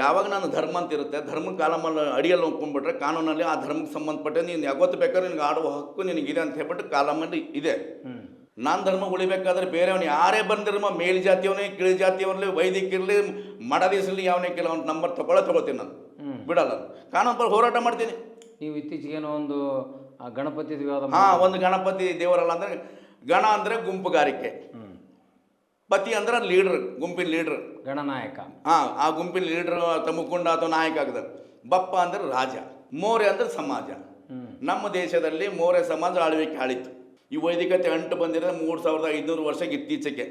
ಯಾವಾಗ ನಾನು ಧರ್ಮ ಅಂತ ಇರುತ್ತೆ ಧರ್ಮ ಕಾಲಮಲ್ಲಿ ಅಡಿಯಲ್ಲಿ ಹೋಗ್ಕೊಂಡ್ಬಿಟ್ರೆ ಕಾನೂನಲ್ಲಿ ಆ ಧರ್ಮಕ್ಕೆ ಸಂಬಂಧಪಟ್ಟೆ ನೀನು ಯಾವತ್ತು ಬೇಕಾದ್ರೆ ನಿನಗೆ ಆಡುವ ಹಕ್ಕು ನಿನಗಿದೆ ಅಂತ ಹೇಳ್ಬಿಟ್ಟು ಕಾಲಮಲ್ಲಿ ಇದೆ. ನಾನು ಧರ್ಮ ಉಳಿಬೇಕಾದ್ರೆ ಬೇರೆಯವನು ಯಾರೇ ಬಂದಿರಮ್ಮ ಮೇಲ್ ಜಾತಿಯವನೇ ಕೀಳು ಜಾತಿಯವರಲ್ಲಿ ವೈದಿಕ ಇರಲಿ ಮಡದಿಸಲಿ ಯಾವನೇ ಕೆಲವೊಂದು ನಂಬರ್ ತಗೊಳ್ಳೋ ತಗೋತೀನಿ ನಾನು. ಬಿಡಲ್ಲ ಕಾನೂನು ಪರ ಹೋರಾಟ ಮಾಡ್ತೀನಿ. ನೀವು ಇತ್ತೀಚೆಗೇನೋ ಒಂದು ಆ ಗಣಪತಿ ಹಾಂ ಒಂದು ಗಣಪತಿ ದೇವರಲ್ಲ ಅಂದರೆ ಗಣ ಅಂದರೆ ಗುಂಪುಗಾರಿಕೆ. ಪತಿ ಅಂದ್ರೆ ಲೀಡ್ರ್ ಗುಂಪಿನ ಲೀಡ್ರ್. ಗಣನಾಯಕ. ಹಾ ಆ ಗುಂಪಿನ ಲೀಡರ್ ಅಥವಾ ಮುಖಂಡ ಅಥವಾ ನಾಯಕ ಆಗದ ಬಪ್ಪ ಅಂದ್ರೆ ರಾಜ ಮೋರೆ ಅಂದ್ರೆ ಸಮಾಜ. ನಮ್ಮ ದೇಶದಲ್ಲಿ ಮೋರೆ ಸಮಾಜ ಆಳ್ವಿಕೆ ಆಳಿತ್ತು. ಈ ವೈದಿಕತೆ ಅಂಟು ಬಂದಿರೋದು ಮೂರು ಸಾವಿರದ ಐದುನೂರು ವರ್ಷಕ್ಕೆ ಇತ್ತೀಚೆಗೆ.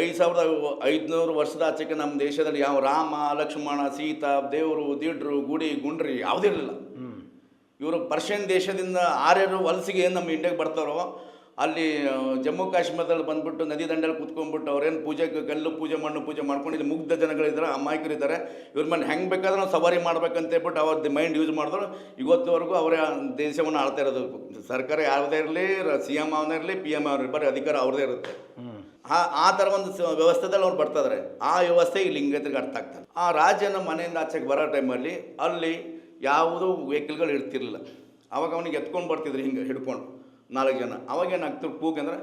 ಐದು ಸಾವಿರದ ಐದುನೂರು ವರ್ಷದ ಆಚೆಗೆ ನಮ್ಮ ದೇಶದಲ್ಲಿ ಯಾವ ರಾಮ ಲಕ್ಷ್ಮಣ ಸೀತಾ ದೇವರು ದಿಡ್ರು ಗುಡಿ ಗುಂಡ್ರಿ ಯಾವುದಿರಲಿಲ್ಲ ಇವರು ಪರ್ಷಿಯನ್ ದೇಶದಿಂದ ಆರ್ಯರು ವಲಸಿಗೆ ಏನು ನಮ್ಮ ಇಂಡಿಯಾಗೆ ಬರ್ತಾರೋ ಅಲ್ಲಿ ಜಮ್ಮು ಕಾಶ್ಮೀರದಲ್ಲಿ ಬಂದ್ಬಿಟ್ಟು ನದಿ ದಂಡೆಯಲ್ಲಿ ಕುತ್ಕೊಂಡ್ಬಿಟ್ಟು ಅವ್ರೇನು ಪೂಜೆ ಗಲ್ಲು ಪೂಜೆ, ಮಣ್ಣು ಪೂಜೆ ಮಾಡ್ಕೊಂಡು ಇಲ್ಲಿ ಮುಗ್ಧ ಜನಗಳಿದ್ದಾರೆ ಅಮಾಯಕರಿದ್ದಾರೆ ಇವ್ರ ಮನೆ ಹೆಂಗೆ ಬೇಕಾದ್ರೆ ನಾವು ಸವಾರಿ ಮಾಡ್ಬೇಕಂತೇಳ್ಬಿಟ್ಟು ಅವ್ರದ್ದು ಮೈಂಡ್ ಯೂಸ್ ಮಾಡಿದ್ರು. ಇವತ್ತುವರೆಗೂ ಅವರೇ ದೇಶವನ್ನು ಆಳ್ತಾ ಇರೋದು. ಸರ್ಕಾರ ಯಾವುದೇ ಇರಲಿ ಸಿ ಎಂ ಅವನೇ ಇರಲಿ, ಪಿ ಎಂ ಅವ್ರ ಬರೀ ಅಧಿಕಾರ ಅವ್ರದೇ ಇರುತ್ತೆ. ಆ ಆ ಥರ ಒಂದು ವ್ಯವಸ್ಥೆದಲ್ಲಿ ಅವ್ರು ಬರ್ತಿದ್ದಾರೆ ಆ ವ್ಯವಸ್ಥೆ ಈ ಲಿಂಗೈತ್ರಿಗೆ ಅರ್ಥ ಆಗ್ತದೆ ಆ ರಾಜ್ಯನ ಮನೆಯಿಂದ ಆಚೆಗೆ ಬರೋ ಟೈಮಲ್ಲಿ ಅಲ್ಲಿ ಯಾವುದೂ ವೆಹಿಕಲ್ಗಳು ಇರ್ತಿರಲಿಲ್ಲ. ಅವಾಗ ಅವನಿಗೆ ಎತ್ಕೊಂಡು ಬರ್ತಿದ್ರು ಹಿಂಗೆ ಹಿಡ್ಕೊಂಡು ನಾಲ್ಕು ಜನ ಅವಾಗ ಏನಾಗ್ತಿರು ಕೂಗಂದ್ರೆ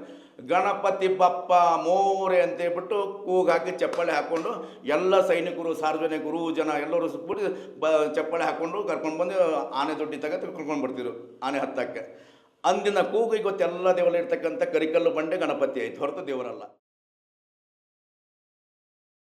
ಗಣಪತಿ ಬಪ್ಪ ಮೋರೆ ಅಂತ ಹೇಳ್ಬಿಟ್ಟು ಕೂಗು ಹಾಕಿ ಚಪ್ಪಾಳೆ ಹಾಕ್ಕೊಂಡು ಎಲ್ಲ ಸೈನಿಕರು, ಸಾರ್ವಜನಿಕರು, ಜನ ಎಲ್ಲರೂ ಸುಟ್ಬಿಟ್ಟು ಬ ಚಪ್ಪಾಳೆ ಹಾಕ್ಕೊಂಡು ಕರ್ಕೊಂಡು ಬಂದು ಆನೆ ದೊಡ್ಡಿ ತಗ ಕರ್ಕೊಂಡು ಬರ್ತಿದ್ರು, ಆನೆ ಹತ್ತಕ್ಕೆ. ಅಂದಿನ ಕೂಗು ಇವತ್ತೆಲ್ಲ ದೇವರಲ್ಲಿ ಇರ್ತಕ್ಕಂಥ ಕರಿಕಲ್ಲು ಬಂಡೆ ಗಣಪತಿ ಆಯಿತು, ಹೊರತು ದೇವರಲ್ಲ.